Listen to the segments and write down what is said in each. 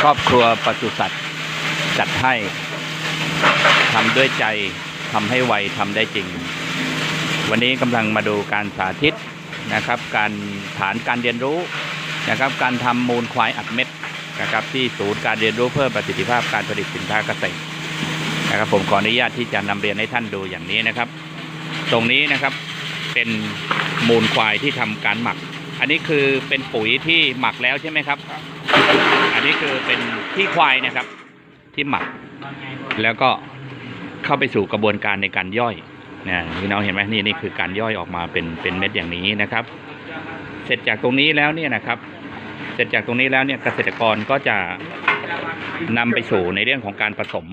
ครอบครัวปศุสัตว์จัดให้ทำด้วยใจทำให้ไวทำได้จริง วันนี้กำลังมาดูการสาธิตนะครับ การฐานการเรียนรู้นะครับ การทำมูลควายอัดเม็ดนะครับ ที่ศูนย์การเรียนรู้เพิ่มประสิทธิภาพการผลิตสินค้าเกษตรนะครับ ผมขออนุญาตที่จะนำเรียนให้ท่านดูอย่างนี้นะครับ ตรงนี้นะครับเป็นมูลควายที่ทำการหมัก อันนี้คือเป็นปุ๋ยที่หมักแล้วใช่ไหมครับ อันนี้คือเป็นที่ควายนะครับ ที่หมัก แล้วก็เข้าไปสู่กระบวนการในการย่อยนะพี่น้องเห็นไหมนี่นี่คือการย่อยออกมาเป็นเป็นเม็ดอย่างนี้นะครับ เสร็จจากตรงนี้แล้วเนี่ยนะครับ เสร็จจากตรงนี้แล้วเนี่ยเกษตรกรก็จะนำไปสู่ในเรื่องของการผสม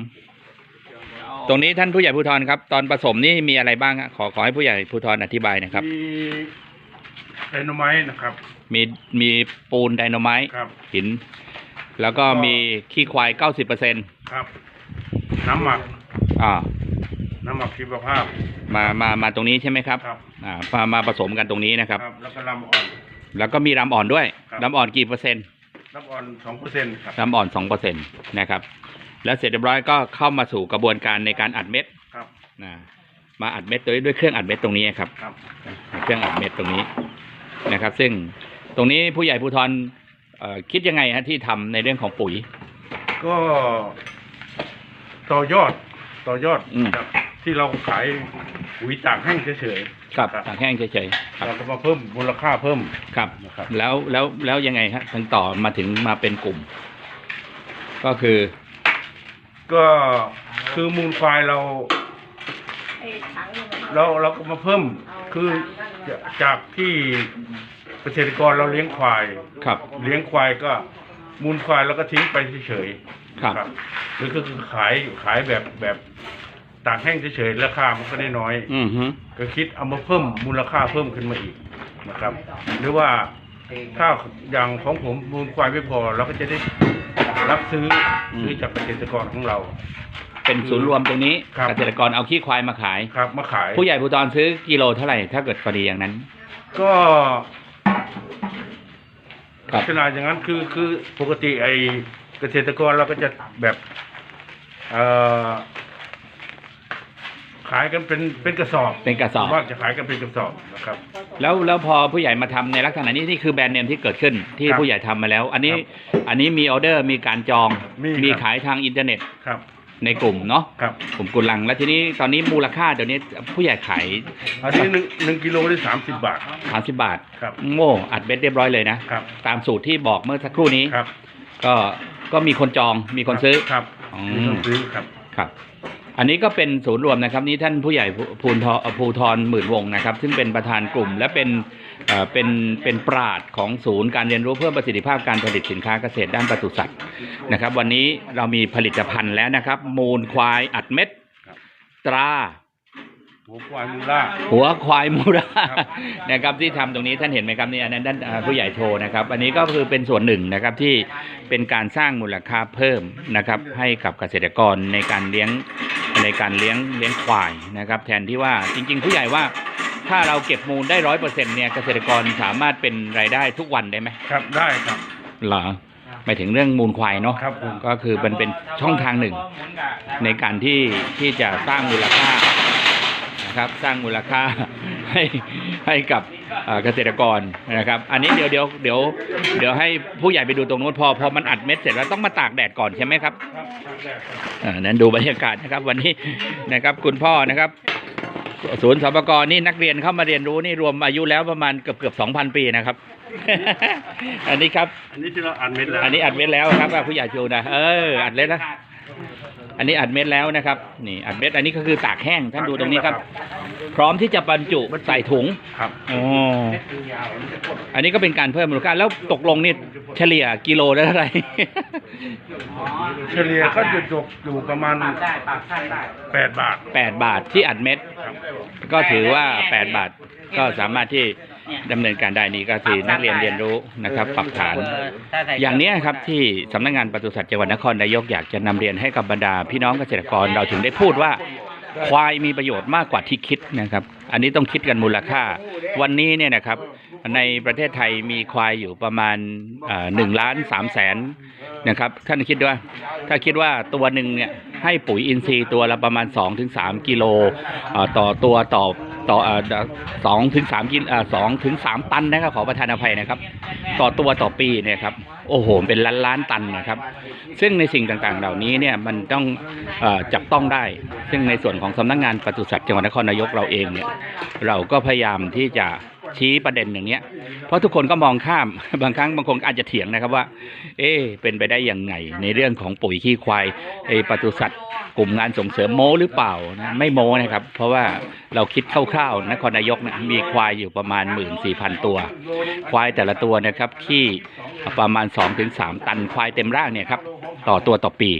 ตรงนี้ท่านผู้ใหญ่ภูธรครับ ตอนผสมนี่มีอะไรบ้างขอขอให้ผู้ใหญ่ภูธรอธิบายนะครับ ไดโนไมต์นะครับ มีมีปูนไดนาไมต์ครับ หิน แล้วก็มีขี้ควายเก้าสิบเปอร์เซ็นต์ครับ น้ำหมัก อ่า น้ำหมักชีวภาพ มามามาตรงนี้ใช่ไหมครับครับ อ่ามามาผสมกันตรงนี้นะครับ แล้วก็ลำอ่อน แล้วก็มีรำอ่อนด้วยครับ รำอ่อนกี่เปอร์เซ็นต์ลำอ่อนสองเปอร์เซ็นต์ครับ รำอ่อนสองเปอร์เซ็นต์นะครับ แล้วเสร็จเรียบร้อยก็เข้ามาสู่กระบวนการในการอัดเม็ดครับ นะมาอัดเม็ดด้วยด้วยเครื่องอัดเม็ดตรงนี้ครับ ครับ เครื่องอัดเม็ดตรงนี้ นะครับ ซึ่งตรงนี้ผู้ใหญ่ภูธรเอ่อคิดยังไงฮะที่ทำในเรื่องของปุ๋ย ก็ต่อยอดต่อยอดอืม จากที่เราขายปุ๋ยตากแห้งเฉยกับครับ ตากแห้งเฉยๆคๆรับเราก็มาเพิ่มมูลค่าเพิ่ม ครับ นะครับ แล้วแล้วแล้วยังไงฮะถึงต่อมาถึงมาเป็นกลุ่ม ก็คือ ก็คือมูลควายเรา เราเราก็มาเพิ่ม คือ จากที่เกษตรกรเราเลี้ยงควาย ครับ เลี้ยงควายก็มูลควายเราก็ทิ้งไปเฉยๆครับนะหรือก็คือขายขายแบบแบบตากแห้งเฉยๆราคามันก็ได้น้อยอือฮึก็คิดเอามาเพิ่มมูลค่าเพิ่มขึ้นมาอีกนะครับ หรือว่าถ้าอย่างของผมมูลควายไม่พอเราก็จะได้รับซื้อซื้อจากเกษตรกรของเรา เป็นศูนย์รวมตรงนี้ครับ เกษตรกรเอาขี้ควายมาขาย ครับ มาขายผู้ใหญ่ภูธรซื้อกิโลเท่าไหร่ถ้าเกิดพอดีอย่างนั้น ก็ครับขนาดอย่างนั้นคือคือปกติไอเกษตรกรเราก็จะแบบเอ่อขายกันเป็นเป็นกระสอบเป็นกระสอบว่าจะขายกันเป็นกระสอบนะครับ แล้วแล้วพอผู้ใหญ่มาทำในลักษณะนี้นี่คือแบรนด์เนมที่เกิดขึ้นที่ครับผู้ใหญ่ทำมาแล้ว อันนี้ครับอันนี้มีออเดอร์มีการจองมีครับมีขายทางอินเทอร์เน็ต ครับ ในกลุ่มเนาะครับกลุ่มกุลัง แล้วทีนี้ตอนนี้มูลค่าเดี๋ยวนี้ผู้ใหญ่ขายอันนี้หนึ่งหนึ่งกิโลได้สามสิบบาท สามสิบบาทครับโง่อัดเบ็ดเรียบร้อยเลยนะ ครับตามสูตรที่บอกเมื่อสักครู่นี้ ครับก็ก็มีคนจองมีคนซื้อ ครับอืม มีคนซื้อครับ ครับ อันนี้ก็เป็นศูนย์รวมนะครับ นี่ท่านผู้ใหญ่ภูภูนทอภูทรหมื่นวงศ์นะครับ ซึ่งเป็นประธานกลุ่มและเป็น เอ่อเป็นเป็นปราดของศูนย์การเรียนรู้เพิ่มประสิทธิภาพการผลิตสินค้าเกษตรด้านปศุสัตว์นะครับ วันนี้เรามีผลิตภัณฑ์แล้วนะครับ มูลควายอัดเม็ดครับตรา หัวควายมูล่าหัวควายมูราครับนะครับที่ทำตรงนี้ท่านเห็นไหมครับนี่อันนั้นด้านอ่าผู้ใหญ่โชว์นะครับ อันนี้ก็คือเป็นส่วนหนึ่งนะครับที่เป็นการสร้างมูลค่าเพิ่มนะครับ ให้กับเกษตรกรในการเลี้ยงในการเลี้ยงเลี้ยงควายนะครับ แทนที่ว่าจริง ๆ ผู้ใหญ่ว่า ถ้าเราเก็บมูลได้ร้อยเปอร์เซ็นต์เนี่ยเกษตรกรสามารถเป็นรายได้ทุกวันได้ไหมครับได้ครับเหรอหมายถึงเรื่องมูลควายเนาะครับผมก็คือมันเป็นช่องทางหนึ่ง ในการที่ที่จะสร้างมูลค่านะครับ สร้างมูลค่าให้ให้กับเอ่อเกษตรกรนะครับ อันนี้เดี๋ยวเดี๋ยวเดี๋ยวเดี๋ยวให้ผู้ใหญ่ไปดูตรงนู้นพอพอมันอัดเม็ดเสร็จแล้วต้องมาตากแดดก่อนใช่ไหมครับครับครับได้ครับอ่านั้นดูบรรยากาศนะครับ วันนี้นะครับคุณพ่อนะครับ ศูนย์สปกรนี่นักเรียนเข้ามาเรียนรู้นี่รวมอายุแล้วประมาณเกือบเกือบสองพันปีนะครับ อันนี้ครับ อันนี้ที่เราอ่านเม็ดแล้ว อันนี้อัดเม็ดแล้วครับว่าผู้ใหญ่ชูนะเอออัดเม็ดแล้วอันนี้อัดเม็ดแล้วนะครับ นี่อัดเม็ดอันนี้ก็คือตากแห้งท่านดูตรงนี้ครับ พร้อมที่จะบรรจุใส่ถุงครับอ๋ออันนี้ก็เป็นการเพิ่มมูลค่าแล้วตกลงนี่เฉลี่ยกิโลละเท่าไหร่เฉลี่ยก็จะตกอยู่ประมาณแปดบาทแปดบาทที่อัดเม็ด ครับ ก็ถือว่าแปดบาทก็สามารถที่ดำเนินการได้นี่ก็คือนักเรียนเรียนรู้นะครับปรับฐาน อย่างเนี้ยครับที่สำนักงานปศุสัตว์จังหวัดนครนายกอยากจะนำเรียนให้กับบรรดา พี่น้องเกษตรกรเราถึงได้พูดว่า ควายมีประโยชน์มากกว่าที่คิดนะครับ อันนี้ต้องคิดกันมูลค่า วันนี้เนี่ยนะครับในประเทศไทยมีควายอยู่ประมาณหนึ่งล้านสามแสน นะครับ ท่านคิดว่า ถ้าคิดว่าตัวหนึ่งเนี่ยให้ปุ๋ยอินทรีย์ตัวละประมาณ 2-3 กิโลอ่อต่อตัวต่อต่อสองถึงสามกิโลสองถึงสามตันนะครับขอประทานอภัยนะครับ ต่อตัวต่อปีเนี่ยครับโอ้โหเป็นล้านล้านตันนะครับ ซึ่งในสิ่งต่างๆ เหล่านี้เนี่ยมันต้องอจับต้องได้ ซึ่งในส่วนของสำนักงานปศุสัตว์จังหวัดนครนายกเราเองเนี่ยเราก็พยายามที่จะ ชี้ประเด็นอย่างเนี้ย เพราะทุกคนก็มองข้ามบางครั้งบางคนอาจจะเถียงนะครับว่า เอ๊เป็นไปได้ยังไง ในเรื่องของปุ๋ยขี้ควายไอ้ปศุสัตว์กลุ่มงานส่งเสริมโมหรือเปล่านะไม่โมนะครับ เพราะว่าเราคิดคร่าวๆนครนายกนะมีควายอยู่ประมาณ 1 4 0 0 0ตัว ควายแต่ละตัวนะครับขี้ประมาณ 2-3 ตันควายเต็มร่างเนี่ยครับต่อตัวต่อปี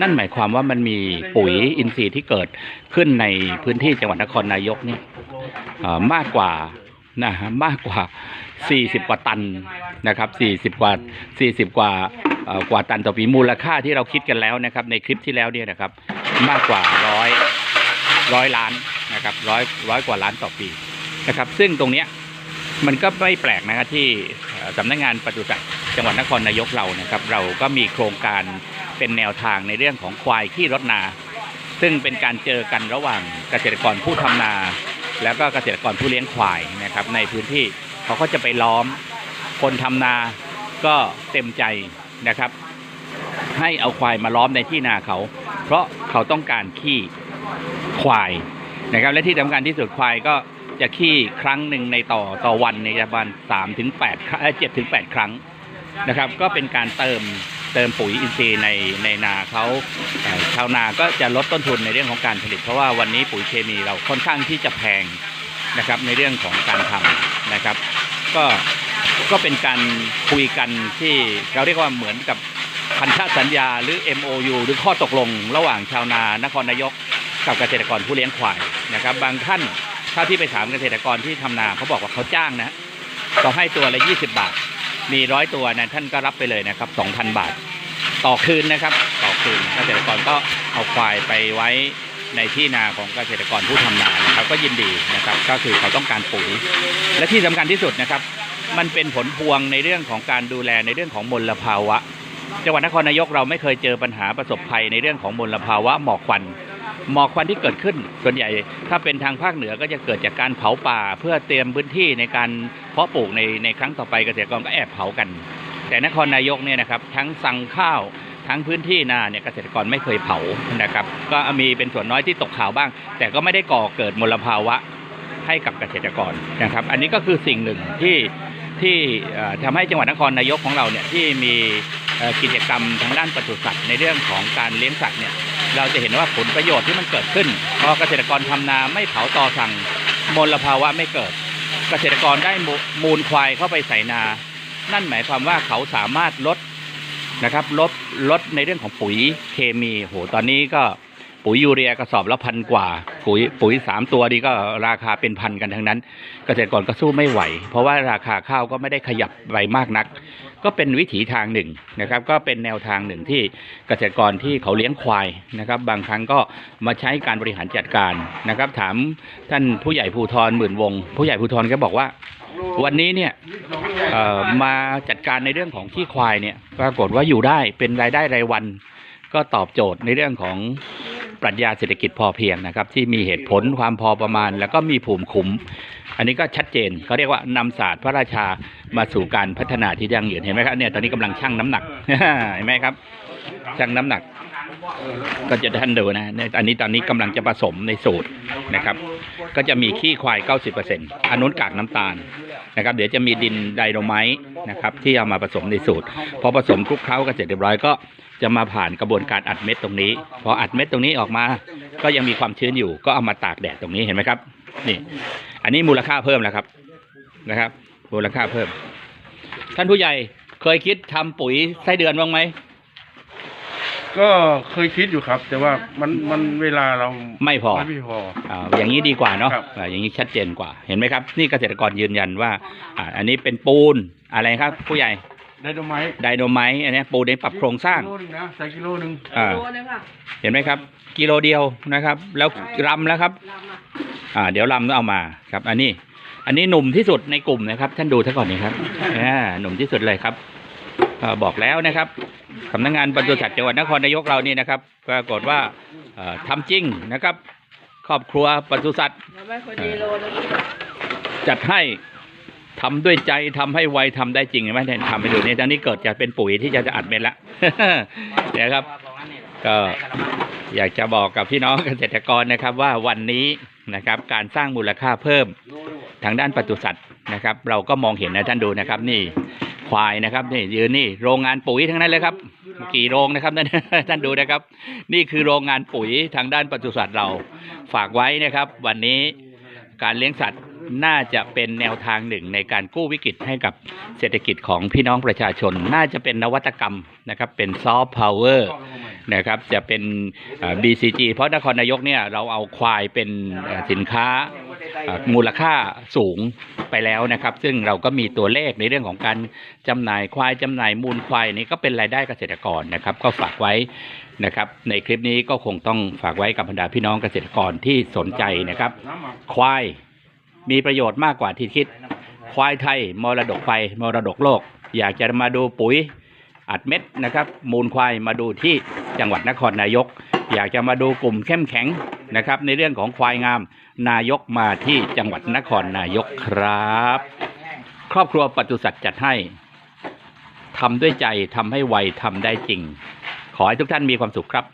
นั่นหมายความว่ามันมีปุ๋ยอินทรีย์ที่เกิดขึ้นในพื้นที่จังหวัดนครนายกนี่มากกว่า นะฮะมากกว่า 40 กว่าตันนะครับ 40 กว่า 40 กว่าเอ่อกว่าตันต่อปีมูลค่าที่เราคิดกันแล้วนะครับ ในคลิปที่แล้วเนี่ยนะครับ มากกว่าร้อยร้อยล้านนะครับร้อยร้อยกว่าล้านต่อปีนะครับ ซึ่งตรงเนี้ยมันก็ไม่แปลกนะครับที่เอ่อสำนักงานปศุสัตว์จังหวัดนครนายกเรานะครับ เราก็มีโครงการเป็นแนวทางในเรื่องของควายขี้รถนา ซึ่งเป็นการเจอกันระหว่างเกษตรกรผู้ทำนา แล้วก็เกษตรกรผู้เลี้ยงควายนะครับ ในพื้นที่เขาก็จะไปล้อมคนทำนาก็เต็มใจนะครับ ให้เอาควายมาล้อมในที่นาเขา เพราะเขาต้องการขี้ควายนะครับ และที่สำคัญที่สุดควายก็จะขี้ครั้งหนึ่งในต่อต่อวันในประมาณสามถึงแปดเจ็ดถึงแปดครั้งนะครับ ก็เป็นการเติม เติมปุ๋ยอินทรีย์ในในนาเขาชาวนาก็จะลดต้นทุนในเรื่องของการผลิต เพราะว่าวันนี้ปุ๋ยเคมีเราค่อนข้างที่จะแพงนะครับในเรื่องของการทำนะครับ ก็ก็เป็นการคุยกันที่เราเรียกว่าเหมือนกับพันธสัญญาหรือ MOU หรือข้อตกลง ระหว่างชาวนานครนายกกับเกษตรกรผู้เลี้ยงควายนะครับ บางท่านถ้าที่ไปถามเกษตรกรที่ทำนาเขาบอกว่าเขาจ้างนะก็ให้ตัวละ 20 บาท มีร้อยตัวนะท่านก็รับไปเลยนะครับ2,000บาท ต่อคืนนะครับ ต่อคืนเกษตรกรก็เอาควายไปไว้ในที่นาของเกษตรกรผู้ทำนานะครับ ก็ยินดีนะครับ ก็คือเขาต้องการปุ๋ย และที่สำคัญที่สุดนะครับ มันเป็นผลพวงในเรื่องของการดูแลในเรื่องของมลภาวะ จังหวัดนครนายกเราไม่เคยเจอปัญหาประสบภัยในเรื่องของมลภาวะหมอกควัน หมอกควันที่เกิดขึ้น ส่วนใหญ่ถ้าเป็นทางภาคเหนือก็จะเกิดจากการเผาป่า เพื่อเตรียมพื้นที่ในการเพาะปลูกในในครั้งต่อไปเกษตรกรก็แอบเผากัน แต่นครนายกเนี่ยนะครับทั้งสั่งข้าวทั้งพื้นที่นาเนี่ยเกษตรกรไม่เคยเผานะครับ ก็มีเป็นส่วนน้อยที่ตกข่าวบ้าง แต่ก็ไม่ได้ก่อเกิดมลภาวะให้กับเกษตรกรนะครับ อันนี้ก็คือสิ่งหนึ่งที่ที่ทำให้จังหวัดนครนายกของเราเนี่ยที่มีกิจกรรมทางด้านปศุสัตว์ในเรื่องของการเลี้ยงสัตว์เนี่ย เราจะเห็นว่าผลประโยชน์ที่มันเกิดขึ้นพอเกษตรกรทำนาไม่เผาต่อสั่งมลภาวะไม่เกิด เกษตรกรได้มูลควายเข้าไปใส่นา นั่นหมายความว่าเขาสามารถลดนะครับลดลดในเรื่องของปุ๋ยเคมีโหตอนนี้ก็ ปุ๋ยยูเรียกระสอบละพันกว่า ปุ๋ยปุ๋ยสามตัวนี้ก็ราคาเป็นพันกันทั้งนั้น เกษตรกรก็สู้ไม่ไหว เพราะว่าราคาข้าวก็ไม่ได้ขยับไปมากนัก ก็เป็นวิถีทางหนึ่งนะครับ ก็เป็นแนวทางหนึ่งที่เกษตรกรที่เขาเลี้ยงควายนะครับ บางครั้งก็มาใช้การบริหารจัดการนะครับ ถามท่านผู้ใหญ่ภูธรหมื่นวง ผู้ใหญ่ภูธรก็บอกว่าวันนี้เนี่ยมาจัดการในเรื่องของขี้ควายเนี่ยปรากฏว่าอยู่ได้เป็นรายได้รายวัน ก็ตอบโจทย์ในเรื่องของ ปรัชญาเศรษฐกิจพอเพียงนะครับ ที่มีเหตุผลความพอประมาณ แล้วก็มีภูมิคุ้ม อันนี้ก็ชัดเจนเขาเรียกว่านำศาสตร์พระราชามาสู่การพัฒนาที่ยั่งยืนเห็นไหมครับเนี่ยตอนนี้กำลังชั่งน้ำหนักเห็นไหมครับชั่งน้ำหนัก ก็จะท่านดูนะเนี่ยอันนี้ตอนนี้กำลังจะผสมในสูตรนะครับ ก็จะมีขี้ควาย 90%อันนู้นกากน้ำตาลนะครับ เดี๋ยวจะมีดินไดโนไมต์นะครับ ที่เอามาผสมในสูตรพอผสมคลุกเคล้ากันเสร็จเรียบร้อยก็จะมาผ่านกระบวนการอัดเม็ดตรงนี้ พออัดเม็ดตรงนี้ออกมา ก็ยังมีความชื้นอยู่ ก็เอามาตากแดดตรงนี้เห็นไหมครับนี่ อันนี้มูลค่าเพิ่มแล้วครับนะครับ มูลค่าเพิ่ม ท่านผู้ใหญ่เคยคิดทำปุ๋ยไส้เดือนบ้างไหม ก็เคยคิดอยู่ครับ แต่ว่ามันมันเวลาเราไม่พอ ไม่พอ อ่าอย่างนี้ดีกว่าเนาะครับ อ่าอย่างนี้ชัดเจนกว่า เห็นไหมครับ นี่เกษตรกรยืนยันว่าอ่า อันนี้เป็นปูนอะไรครับ ผู้ใหญ่ได้ดอกไม้ไดโนไมต์อันนี้ปูนในปรับโครงสร้าง กิโลหนึงนะใส่กิโลหนึ่งอ่าโลนึงค่ะเห็นไหมครับ กิโลเดียวนะครับ แล้วรำแล้วครับ ลำอะอ่าเดี๋ยวรำต้องเอามาครับ อันนี้ อันนี้หนุ่มที่สุดในกลุ่มนะครับ ท่านดูท่าก่อนนี้ครับอ่าหนุ่มที่สุดเลยครับอ่าบอกแล้วนะครับ สำนักงงานปศุสัตว์จังหวัดนครนายกเรานี่นะครับปรากฏว่าเอ่อทำจริงนะครับ ครอบครัวปศุสัตว์จัดให้ทำด้วยใจทำให้ไวทำได้จริงไหมเนี่ยทำไปดูนี่ตอนนี้เกิดจะเป็นปุ๋ยที่จะจะอัดเม็ดละนี่ยครับ ก็อยากจะบอกกับพี่น้องเกษตรกรนะครับ ว่าวันนี้นะครับ การสร้างมูลค่าเพิ่มทางด้านปศุสัตว์นะครับ เราก็มองเห็นนะท่านดูนะครับ นี่ ควายนะครับนี่ยืนนี่โรงงานปุ๋ยทั้งนั้นเลยครับ กี่โรงนะครับท่านท่านดูนะครับ นี่คือโรงงานปุ๋ยทางด้านปศุสัตว์เราฝากไว้นะครับ วันนี้การเลี้ยงสัตว์น่าจะเป็นแนวทางหนึ่งในการกู้วิกฤตให้กับเศรษฐกิจของพี่น้องประชาชน น่าจะเป็นนวัตกรรมนะครับ เป็นซอฟต์พาวเวอร์นะครับจะเป็น BCG เพราะนครนายกเนี่ยเราเอาควายเป็นสินค้า มูลค่าสูงไปแล้วนะครับ ซึ่งเราก็มีตัวเลขในเรื่องของการจำหน่ายควายจำหน่ายมูลควายนี่ก็เป็นรายได้เกษตรกรนะครับ ก็ฝากไว้นะครับ ในคลิปนี้ก็คงต้องฝากไว้กับบรรดาพี่น้องเกษตรกรที่สนใจนะครับ ควายมีประโยชน์มากกว่าที่คิด ควายไทยมรดกไฟมรดกโลก อยากจะมาดูปุ๋ย อัดเม็ดนะครับ มูลควายมาดูที่จังหวัดนครนายก อยากจะมาดูกลุ่มเข้มแข็งนะครับ ในเรื่องของควายงาม นายกมาที่จังหวัดนครนายกครับ ครอบครัวปศุสัตว์จัดให้ทำด้วยใจทำให้ไวทำได้จริง ขอให้ทุกท่านมีความสุขครับ